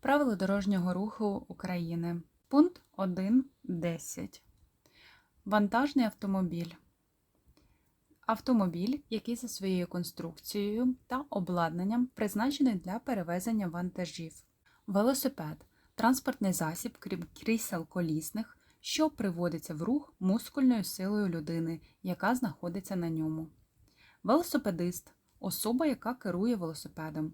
Правила дорожнього руху України. Пункт 1.10. Вантажний автомобіль. Автомобіль, який за своєю конструкцією та обладнанням призначений для перевезення вантажів. Велосипед транспортний засіб, крім крісел колісних, що приводиться в рух мускульною силою людини, яка знаходиться на ньому. Велосипедист особа, яка керує велосипедом.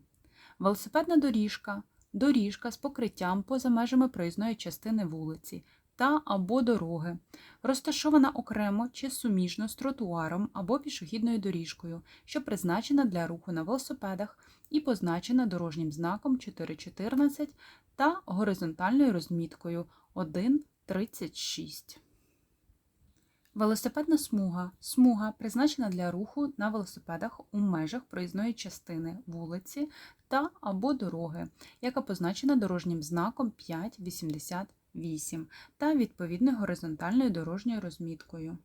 Велосипедна доріжка доріжка з покриттям поза межами проїзної частини вулиці та або дороги, розташована окремо чи суміжно з тротуаром або пішохідною доріжкою, що призначена для руху на велосипедах і позначена дорожнім знаком 4.14 та горизонтальною розміткою 1.36. Велосипедна смуга смуга призначена для руху на велосипедах у межах проїзної частини вулиці та або дороги, яка позначена дорожнім знаком 5,88 та відповідною горизонтальною дорожньою розміткою.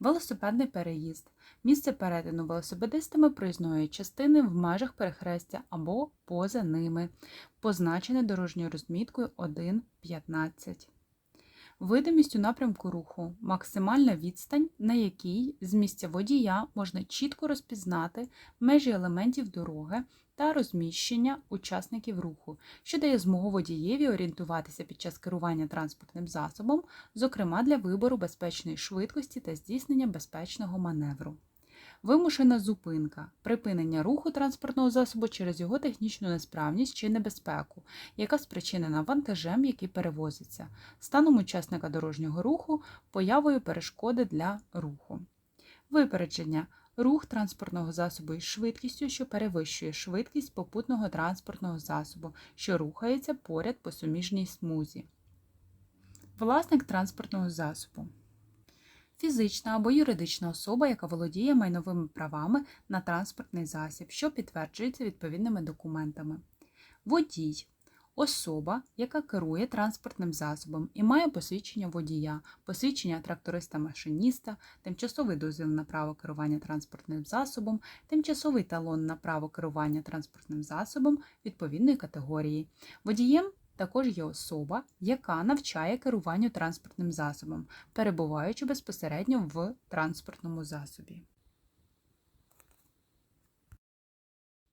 Велосипедний переїзд місце перетину велосипедистами проїзної частини в межах перехрестя або поза ними, позначене дорожньою розміткою 1,15. Видимість у напрямку руху максимальна відстань, на якій з місця водія можна чітко розпізнати межі елементів дороги та розміщення учасників руху, що дає змогу водієві орієнтуватися під час керування транспортним засобом, зокрема для вибору безпечної швидкості та здійснення безпечного маневру. Вимушена зупинка припинення руху транспортного засобу через його технічну несправність чи небезпеку, яка спричинена вантажем, який перевозиться, станом учасника дорожнього руху, появою перешкоди для руху. Випередження рух транспортного засобу із швидкістю, що перевищує швидкість попутного транспортного засобу, що рухається поряд по суміжній смузі. Власник транспортного засобу фізична або юридична особа, яка володіє майновими правами на транспортний засіб, що підтверджується відповідними документами. Водій особа, яка керує транспортним засобом і має посвідчення водія, посвідчення тракториста-машиніста, тимчасовий дозвіл на право керування транспортним засобом, тимчасовий талон на право керування транспортним засобом відповідної категорії. Водієм також є особа, яка навчає керуванню транспортним засобом, перебуваючи безпосередньо в транспортному засобі.